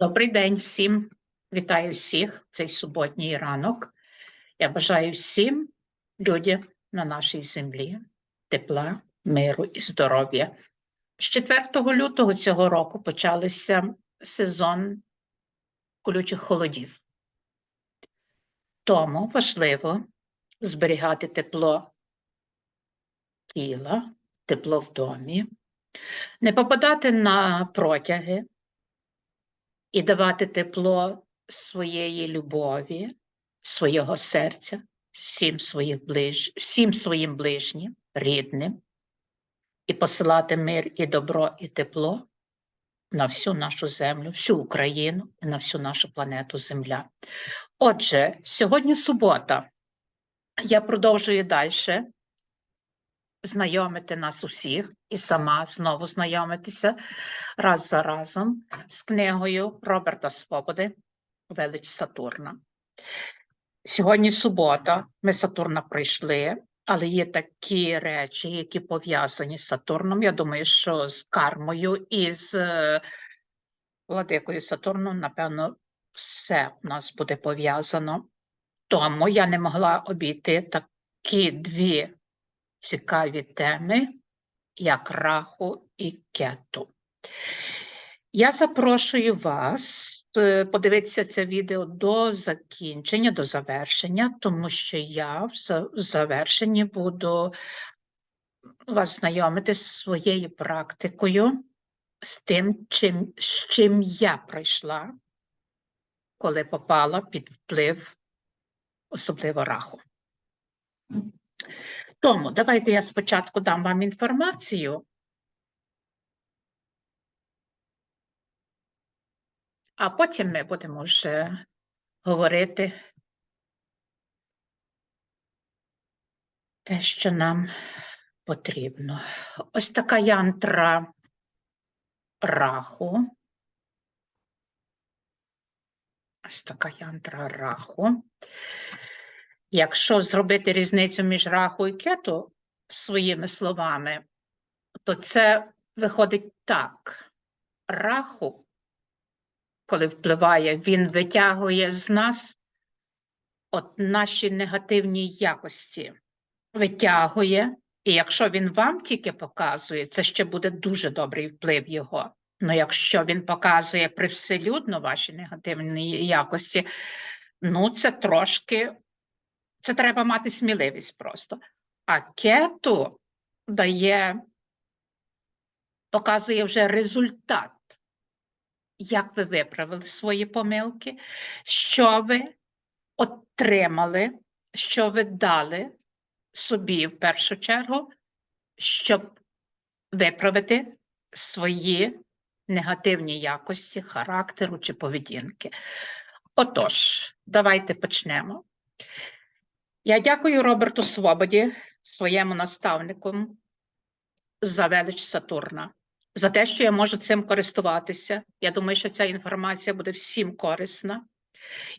Добрий день всім. Вітаю всіх цей суботній ранок. Я бажаю всім людям на нашій землі тепла, миру і здоров'я. З 4 лютого цього року почався сезон колючих холодів. Тому важливо зберігати тепло тіла, тепло в домі, не попадати на протяги і давати тепло своєї любові, свого серця, всім, своїх ближ... всім своїм ближнім, рідним, і посилати мир і добро, і тепло на всю нашу землю, всю Україну і на всю нашу планету Земля. Отже, сьогодні субота. Я продовжую далі знайомити нас усіх і сама знову знайомитися раз за разом з книгою Роберта Свободи Велич Сатурна. Сьогодні субота, ми Сатурна пройшли, але є такі речі, які пов'язані з Сатурном. Я думаю, що з кармою і з е, владикою Сатурном, напевно, все у нас буде пов'язано. Тому я не могла обійти такі дві цікаві теми, як раху і кету. Я запрошую вас е, подивитися це відео до закінчення, до завершення, тому що я в завершенні буду вас знайомити з своєю практикою, з тим, чим, з чим я пройшла, коли попала під вплив особливо раху. Тому давайте я спочатку дам вам інформацію. А потім ми будемо вже говорити те, що нам потрібно. Ось така янтра раху. Ось така янтра раху. Якщо зробити різницю між раху і кету своїми словами, то це виходить так. Раху, коли впливає, він витягує з нас от наші негативні якості. Витягує, і якщо він вам тільки показує, це ще буде дуже добрий вплив його. Ну, якщо він показує привселюдно ваші негативні якості, ну це трошки це треба мати сміливість просто. А кету дає, показує вже результат, як ви виправили свої помилки, що ви отримали, що ви дали собі в першу чергу, щоб виправити свої негативні якості характеру чи поведінки. Отож, давайте почнемо. Я дякую Роберту Свободі, своєму наставнику, за велич Сатурна, за те, що я можу цим користуватися. Я думаю, що ця інформація буде всім корисна.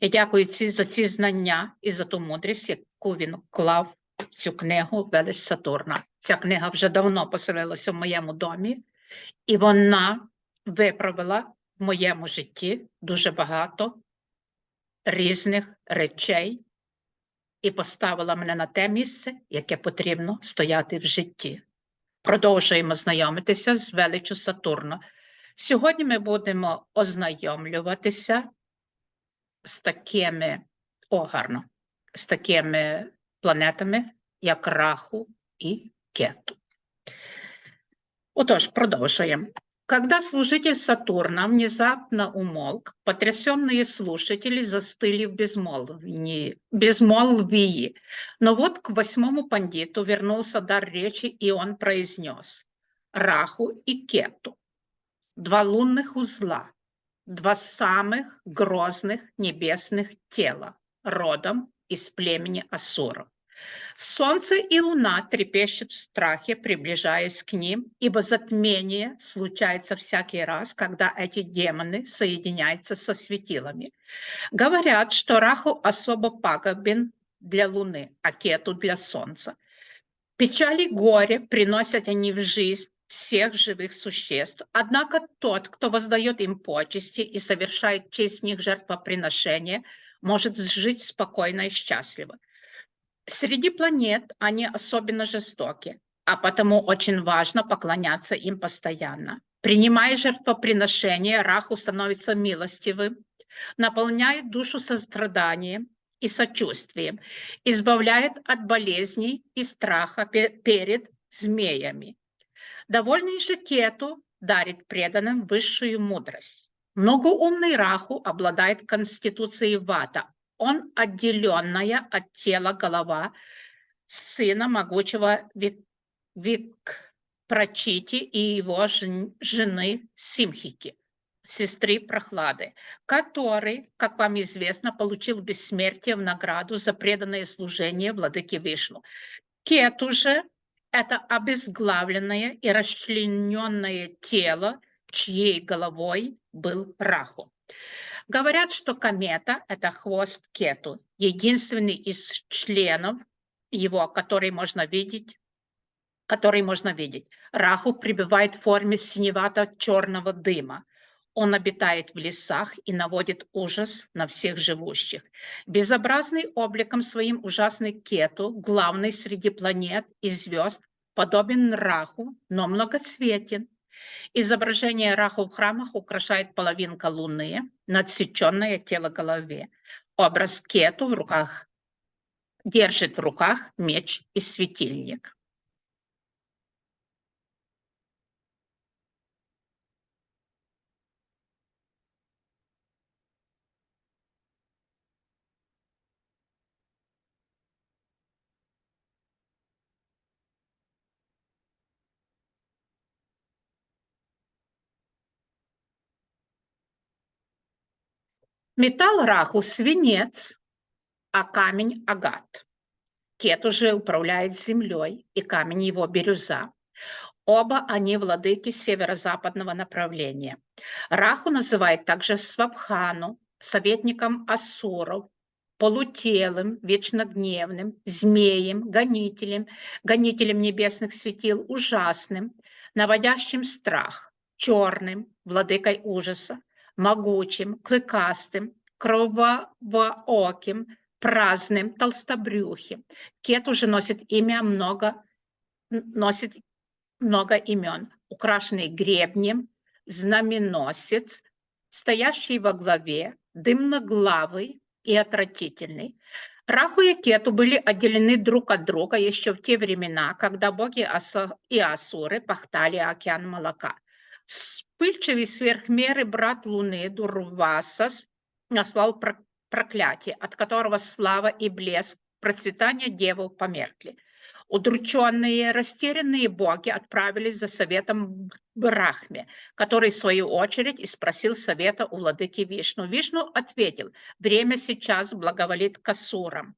Я дякую ці, за ці знання і за ту мудрість, яку він вклав в цю книгу Велич Сатурна. Ця книга вже давно поселилася в моєму домі, і вона виправила в моєму житті дуже багато різних речей і поставила мене на те місце, яке потрібно стояти в житті. Продовжуємо знайомитися з величу Сатурна. Сьогодні ми будемо ознайомлюватися з такими, о, гарно, з такими планетами, як Раху і Кету. Отож, продовжуємо. Когда служитель Сатурна внезапно умолк, потрясенные слушатели застыли в безмолвии. Но вот к восьмому пандиту вернулся дар речи, и он произнес Раху и Кету. Два лунных узла, два самых грозных небесных тела, родом из племени Асуров. Солнце и луна трепещут в страхе, приближаясь к ним, ибо затмение случается всякий раз, когда эти демоны соединяются со светилами. Говорят, что Раху особо пагубен для луны, а Кету для солнца. Печали и горе приносят они в жизнь всех живых существ. Однако тот, кто воздает им почести и совершает честь них жертвоприношение, может жить спокойно и счастливо. Среди планет они особенно жестоки, а потому очень важно поклоняться им постоянно. Принимая жертвоприношение, Раху становится милостивым, наполняет душу состраданием и сочувствием, избавляет от болезней и страха перед змеями. Довольный же Кету дарит преданным высшую мудрость. Многоумный Раху обладает конституцией Вата. Он отделенная от тела голова сына могучего Вик, Вик Прочити и его жены Симхики сестры Прохлады, который, как вам известно, получил бессмертие в награду за преданное служение владыке Вишну. Кету же – это обезглавленное и расчлененное тело, чьей головой был Раху. Говорят, что комета – это хвост Кету, единственный из членов его, который можно видеть который можно видеть. Раху пребывает в форме синевато-черного дыма. Он обитает в лесах и наводит ужас на всех живущих. Безобразный обликом своим ужасный кету, главный среди планет и звезд, подобен Раху, но многоцветен. Изображение Раху в храмах украшает половинка луны, надсеченное тело голове. Образ кету в руках держит в руках меч и светильник. Металл раху – свинец, а камень – агат. Кет уже управляет землей, и камень его – бирюза. Оба они владыки северо-западного направления. Раху называет также Свабхану, советником Асуров, полутелым, вечно гневным, змеем, гонителем, гонителем небесных светил, ужасным, наводящим страх, черным, владыкой ужаса, могучим, клыкастым, кровавооким, праздным, толстобрюхим. Кет уже носит имя много, носит много имен, украшенный гребнем, знаменосец, стоящий во главе, дымноглавый и отвратительный. Раху и Кету были отделены друг от друга еще в те времена, когда боги и асуры пахтали океан молока. Вспыльчивый сверх меры брат Луны Дурвасас наслал проклятие, от которого слава и блеск, процветание девы померкли. Удрученные, растерянные боги отправились за советом Брахме, который, в свою очередь, и спросил совета у владыки Вишну. Вишну ответил, время сейчас благоволит к асурам,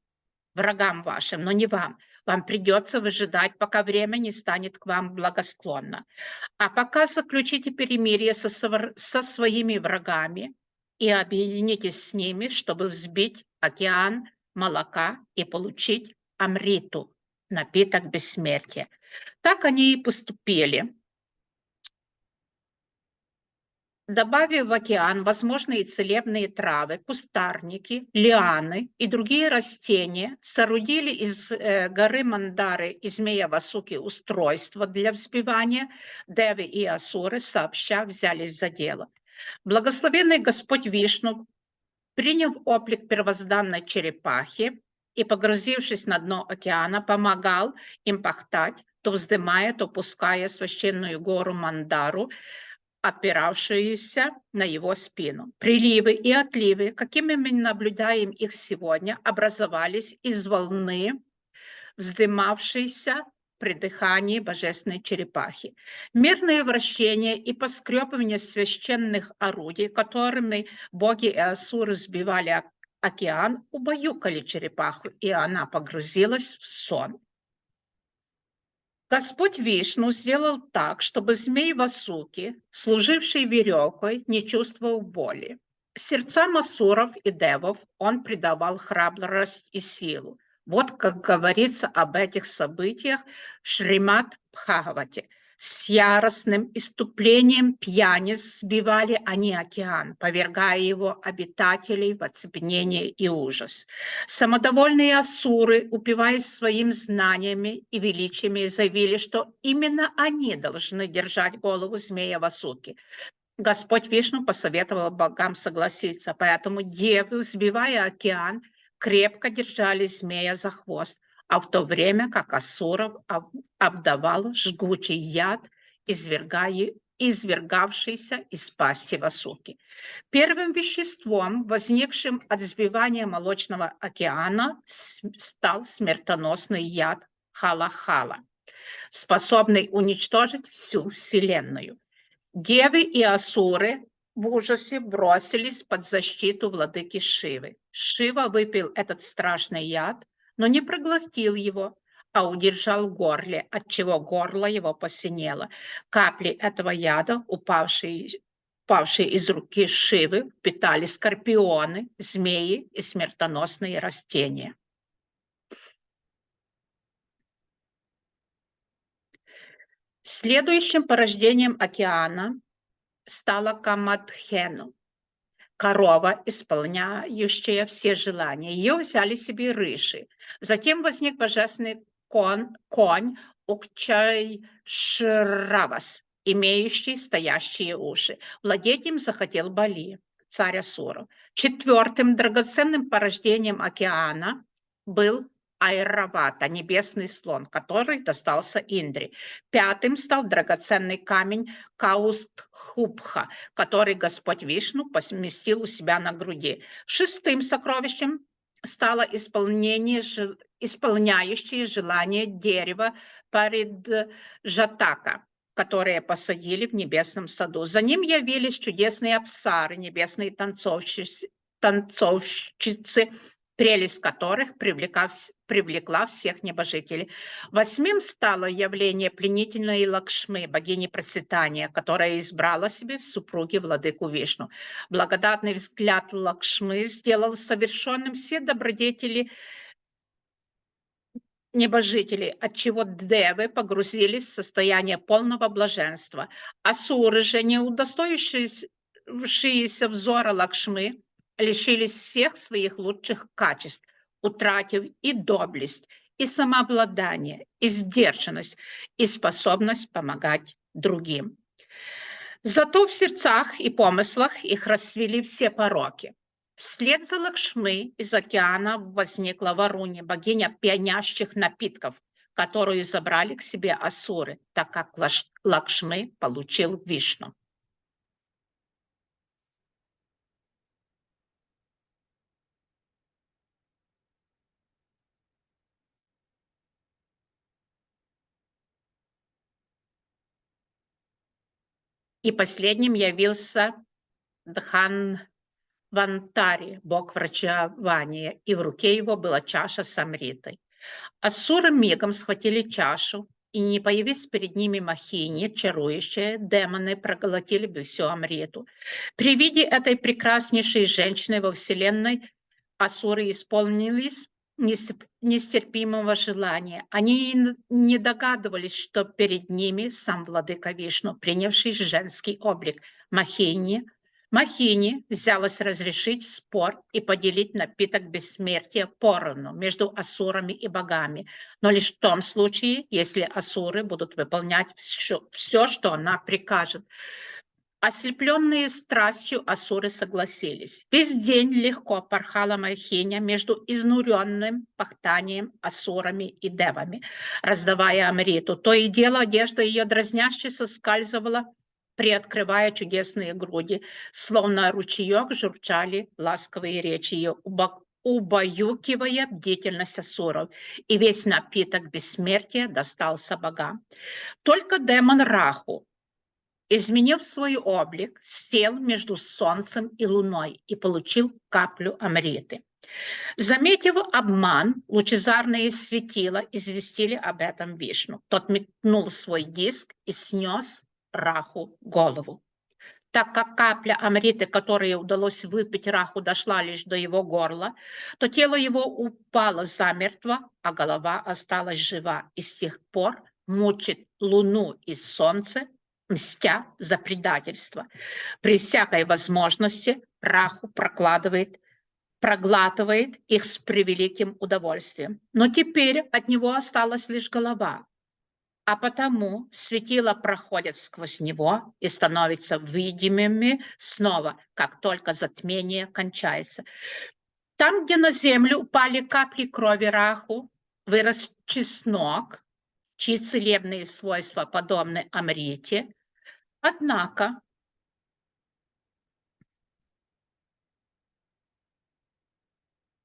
врагам вашим, но не вам. Вам придется выжидать, пока время не станет к вам благосклонно. А пока заключите перемирие со, со своими врагами и объединитесь с ними, чтобы взбить океан молока и получить амриту, напиток бессмертия. Так они и поступили. Добавив в океан возможные целебные травы, кустарники, лианы и другие растения, соорудили из э, горы Мандары и змея Васуки устройство для взбивания, Деви и Асуры сообща взялись за дело. Благословенный Господь Вишну, приняв облик первозданной черепахи и погрузившись на дно океана, помогал им пахтать, то вздымая, то пуская священную гору Мандару, опиравшиеся на его спину. Приливы и отливы, какими мы наблюдаем их сегодня, образовались из волны, вздымавшейся при дыхании божественной черепахи. Мирное вращение и поскребывание священных орудий, которыми боги и асуры сбивали океан, убаюкали черепаху, и она погрузилась в сон. Господь Вишну сделал так, чтобы змей Васуки, служивший веревкой, не чувствовал боли. Сердца масуров и девов он придавал храбрость и силу. Вот как говорится об этих событиях в Шримат Бхагавате. С яростным иступлением пьяни сбивали они океан, повергая его обитателей в оцепенение и ужас. Самодовольные асуры, упиваясь своими знаниями и величиями, заявили, что именно они должны держать голову змея Васуки. Господь Вишну посоветовал богам согласиться, поэтому девы, взбивая океан, крепко держали змея за хвост, а в то время как Асуров обдавал жгучий яд, извергая, извергавшийся из пасти Васуки. Первым веществом, возникшим от сбивания молочного океана, стал смертоносный яд Халахала, способный уничтожить всю Вселенную. Девы и Асуры в ужасе бросились под защиту владыки Шивы. Шива выпил этот страшный яд, но не проглотил его, а удержал в горле, отчего горло его посинело. Капли этого яда, упавшие, упавшие из руки Шивы, питали скорпионы, змеи и смертоносные растения. Следующим порождением океана стала Камадхену, корова, исполняющая все желания. Ее взяли себе рыши. Затем возник божественный кон, конь Укчай Шравас, имеющий стоящие уши. Владеть им захотел Бали, царь Асуров. Четвертым драгоценным порождением океана был Айравата, небесный слон, который достался Индре. Пятым стал драгоценный камень Каустхубха, который Господь Вишну поместил у себя на груди. Шестым сокровищем стало исполнение, исполняющее желание дерева Париджатака, которое посадили в небесном саду. За ним явились чудесные абсары, небесные танцовщицы, танцовщицы прелесть которых привлекла, всех небожителей. Восьмым стало явление пленительной Лакшмы, богини процветания, которая избрала себе в супруге владыку Вишну. Благодатный взгляд Лакшмы сделал совершенным все добродетели небожителей, отчего девы погрузились в состояние полного блаженства. Асуры же, не удостоившиеся взора Лакшмы, лишились всех своих лучших качеств, утратив и доблесть, и самообладание, и сдержанность, и способность помогать другим. Зато в сердцах и помыслах их расцвели все пороки. Вслед за Лакшмы из океана возникла Варуни, богиня пьянящих напитков, которую забрали к себе асуры, так как Лакшмы получил Вишну. И последним явился Дхан Вантари, бог врачевания, и в руке его была чаша с амритой. Ассуры мигом схватили чашу, и не появись перед ними махини, чарующие, демоны проглотили бы всю амриту. При виде этой прекраснейшей женщины во вселенной асуры исполнились нестерпимого желания. Они не догадывались, что перед ними сам владыка Вишну, принявший женский облик Махини. Махини взялась разрешить спор и поделить напиток бессмертия поровну между асурами и богами, но лишь в том случае, если асуры будут выполнять все, все что она прикажет. Ослепленные страстью асуры согласились. Весь день легко порхала Майхиня между изнуренным пахтанием асурами и девами, раздавая Амриту. То и дело одежда ее дразняще соскальзывала, приоткрывая чудесные груди, словно ручеек журчали ласковые речи ее, убаюкивая бдительность асуров, и весь напиток бессмертия достался богам. Только демон Раху изменив свой облик, сел между солнцем и луной и получил каплю амриты. Заметив обман, лучезарные светила известили об этом Вишну. Тот метнул свой диск и снес Раху голову. Так как капля амриты, которую удалось выпить Раху, дошла лишь до его горла, то тело его упало замертво, а голова осталась жива, и с тех пор мучит луну и солнце, мстя за предательство. При всякой возможности Раху прокладывает, проглатывает их с превеликим удовольствием. Но теперь от него осталась лишь голова, а потому светила проходят сквозь него и становятся видимыми снова, как только затмение кончается. Там, где на землю упали капли крови Раху, вырос чеснок, чьи целебные свойства подобны амрите. Однако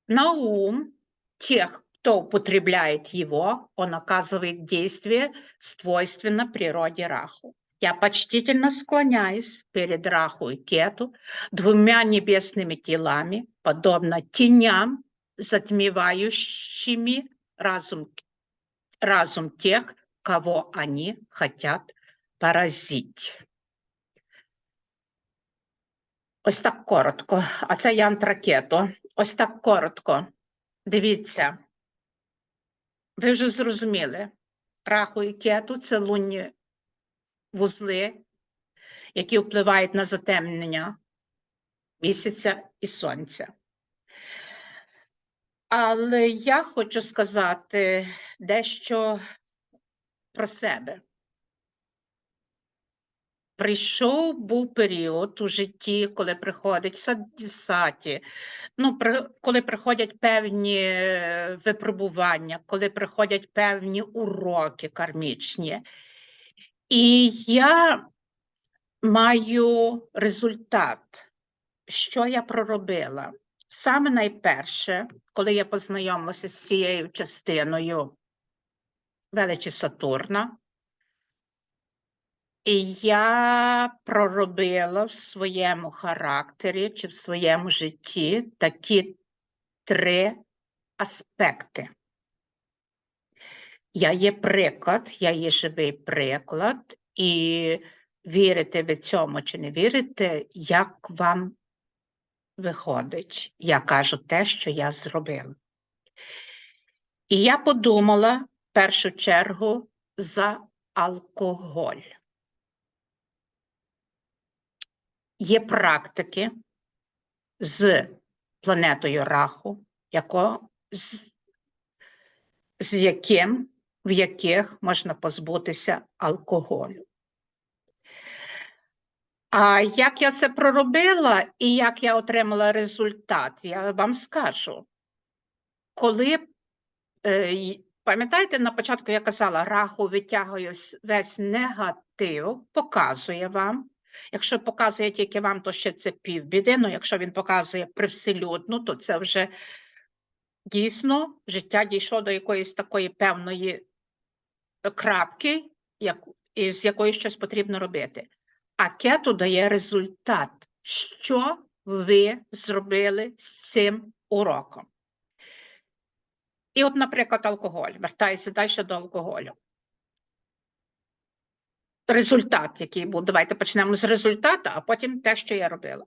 на ум тех, кто употребляет его, он оказывает действие, свойственно природе Раху. Я почтительно склоняюсь перед Раху и Кету, двумя небесными телами, подобно теням, затмевающими разум, разум тех, кого они хотят поразить. Ось так коротко. А це янтра Кето. Ось так коротко. Дивіться. Ви вже зрозуміли. Раху і кету це лунні вузли, які впливають на затемнення місяця і сонця. Але я хочу сказати дещо про себе. Прийшов був період у житті, коли приходить саті, ну, при, коли приходять певні е, випробування, коли приходять певні уроки кармічні. І я маю результат, що я проробила. Саме найперше, коли я познайомилася з цією частиною величі Сатурна, і я проробила в своєму характері чи в своєму житті такі три аспекти. Я є приклад, я є живий приклад, і вірите ви цьому чи не вірите, як вам виходить. Я кажу те, що я зробила. І я подумала в першу чергу за алкоголь. Є практики з планетою Раху, яко, з, з яким, в яких можна позбутися алкоголю. А як я це проробила і як я отримала результат, я вам скажу. Коли, е, пам'ятаєте, на початку я казала, раху витягує весь негатив, показує вам. Якщо показує тільки вам, то ще це півбіди. Ну, якщо він показує привселюдно, то це вже дійсно життя дійшло до якоїсь такої певної крапки, як, із якої щось потрібно робити. А кету дає результат, що ви зробили з цим уроком. І от, наприклад, алкоголь. Вертаюся далі до алкоголю. Результат, який був. Давайте почнемо з результату, а потім те, що я робила.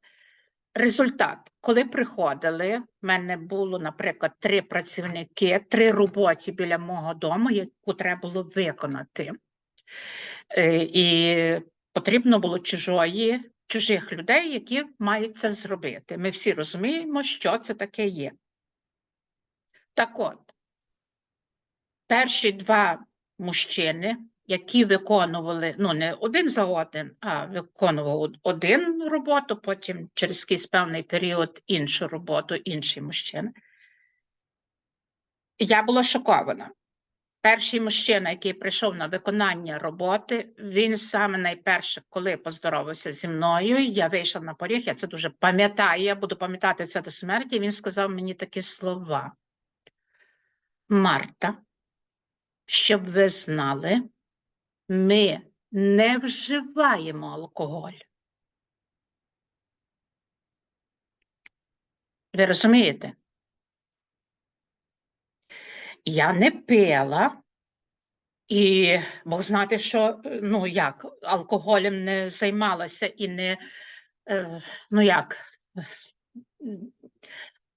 Результат, коли приходили, в мене було, наприклад, три працівники, три роботи біля мого дому, яку треба було виконати. Е, І потрібно було чужої, чужих людей, які мають це зробити. Ми всі розуміємо, що це таке є. Так от, перші два мужчини, які виконували, ну не один за один, а виконував один роботу, потім через якийсь певний період іншу роботу, інший мужчина. Я була шокована. Перший мужчина, який прийшов на виконання роботи, він саме найперше, коли поздоровався зі мною, я вийшла на поріг, я це дуже пам'ятаю, я буду пам'ятати це до смерті. Він сказав мені такі слова. Марта, щоб ви знали, ми не вживаємо алкоголь. Ви розумієте? Я не пила, і Бог знати, що ну як алкоголем не займалася і не е, ну як.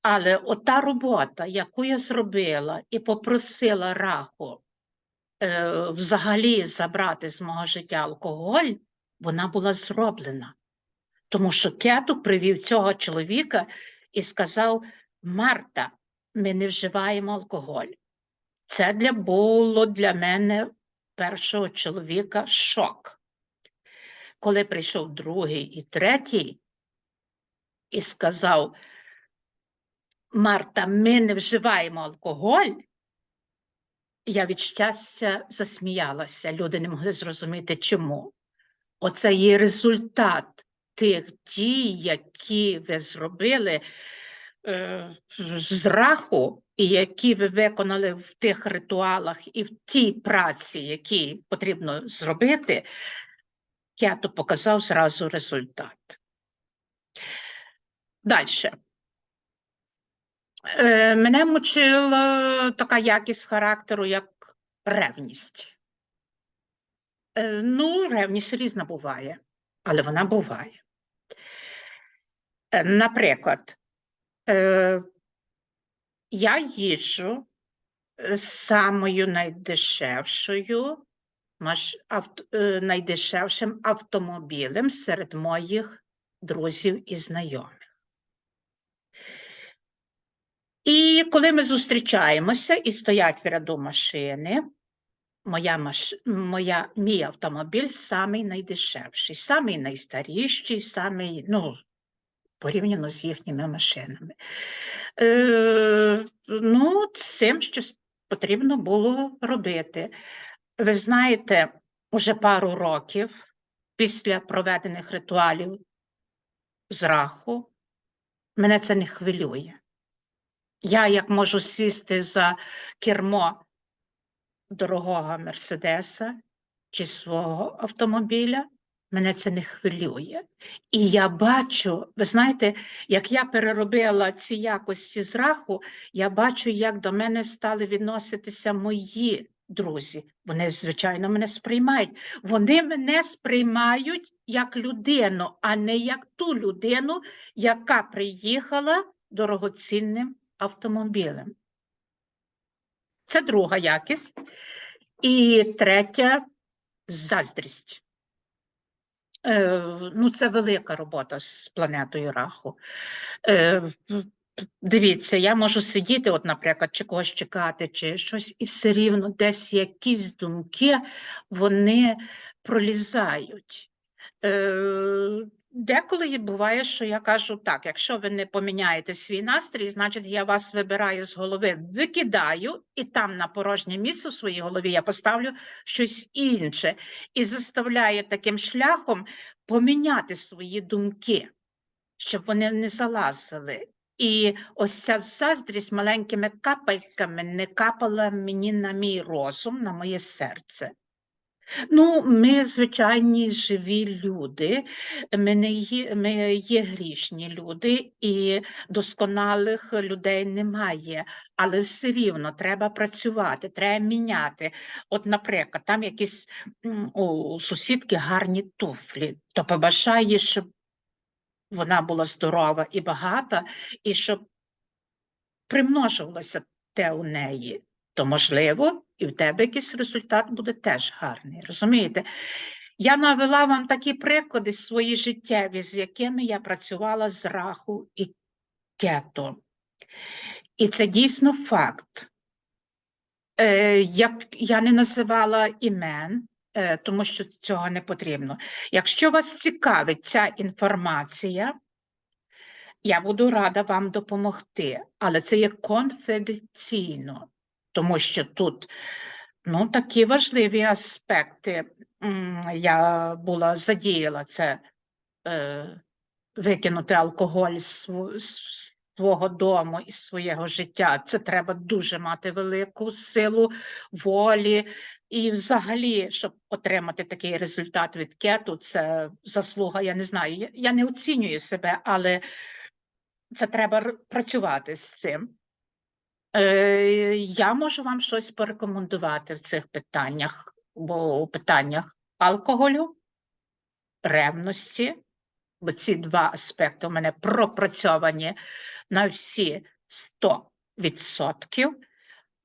Але ота робота, яку я зробила і попросила раху е, взагалі забрати з мого життя алкоголь, вона була зроблена. Тому що кету привів цього чоловіка і сказав: Марта, ми не вживаємо алкоголь. Це для було для мене першого чоловіка шок. Коли прийшов другий і третій і сказав, Марта, ми не вживаємо алкоголь, я від щастя засміялася. Люди не могли зрозуміти, чому. Оце є результат тих дій, які ви зробили е, з раху, і які ви виконали в тих ритуалах і в тій праці, які потрібно зробити, я то показав зразу результат. Далі. Е, мене мучила така якість характеру, як ревність. Е, ну, ревність різна буває, але вона буває. Е, Наприклад, я їжджу самою найдешевшою, найдешевшим автомобілем серед моїх друзів і знайомих. І коли ми зустрічаємося і стоять в ряду машини, моя маш... моя, мій автомобіль самий найдешевший, самий найстаріший, самий, ну, порівняно з їхніми машинами. Е, ну, цим щось потрібно було робити. Ви знаєте, уже пару років після проведених ритуалів з раху, мене це не хвилює. Я як можу сісти за кермо дорогого Мерседеса чи свого автомобіля, мене це не хвилює. І я бачу, ви знаєте, як я переробила ці якості зраху, я бачу, як до мене стали відноситися мої друзі. Вони, звичайно, мене сприймають. Вони мене сприймають як людину, а не як ту людину, яка приїхала дорогоцінним автомобілем. Це друга якість. І третя заздрість. Е, ну, це велика робота з планетою раху. Е, дивіться, я можу сидіти, от, наприклад, чи когось чекати, чи щось, і все рівно десь якісь думки вони пролізають. Е, Деколи буває, що я кажу так: якщо ви не поміняєте свій настрій, значить я вас вибираю з голови, викидаю, і там на порожнє місце в своїй голові я поставлю щось інше і заставляю таким шляхом поміняти свої думки, щоб вони не залазили. І ось ця заздрість маленькими капельками не капала мені на мій розум, на моє серце. Ну, ми звичайні живі люди, ми не є, ми є грішні люди, і досконалих людей немає. Але все рівно треба працювати, треба міняти. От, наприклад, там якісь у сусідки гарні туфлі, то побажає, щоб вона була здорова і багата, і щоб примножувалося те у неї, то можливо, і в тебе якийсь результат буде теж гарний. Розумієте? Я навела вам такі приклади свої життєві, з якими я працювала з раху і кето. І це дійсно факт. Е, як я не називала імен, е, тому що цього не потрібно. Якщо вас цікавить ця інформація, я буду рада вам допомогти, але це є конфіденційно, тому що тут ну, такі важливі аспекти. Я була задіяла це е, викинути алкоголь з свого дому і свого життя. Це треба дуже мати велику силу волі. І взагалі, щоб отримати такий результат від кету, це заслуга, я не знаю. Я, не оцінюю себе, але це треба працювати з цим. Е, я можу вам щось порекомендувати в цих питаннях, бо у питаннях алкоголю, ревності, бо ці два аспекти у мене пропрацьовані на всі 100%.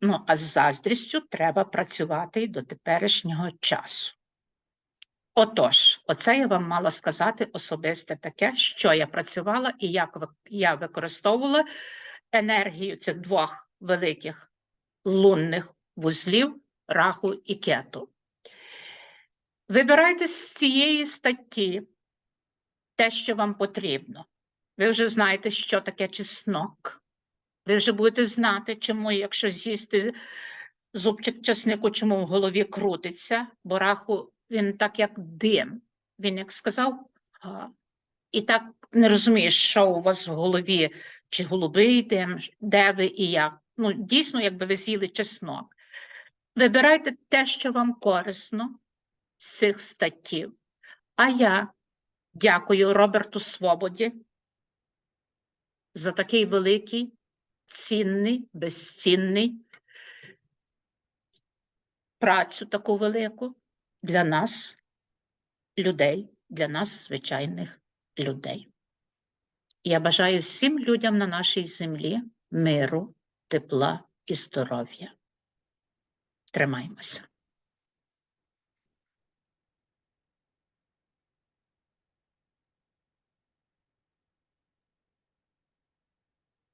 Ну, а з заздрістю треба працювати й до теперішнього часу. Отож, оце я вам мала сказати особисте таке, що я працювала і як я використовувала енергію цих двох великих лунних вузлів раху і кету. Вибирайте з цієї статті те, що вам потрібно. Ви вже знаєте, що таке чеснок. Ви вже будете знати, чому, якщо з'їсти зубчик чеснику, чому в голові крутиться, бо раху він так як дим. Він як сказав, і так не розумієш, що у вас в голові, чи голубий дим, де ви і як. Ну, дійсно, якби ви з'їли чеснок. Вибирайте те, що вам корисно з цих статтів. А я дякую Роберту Свободі за такий великий, цінний, безцінний працю таку велику для нас, людей, для нас, звичайних людей. Я бажаю всім людям на нашій землі миру, тепла і здоров'я. Тримаймося.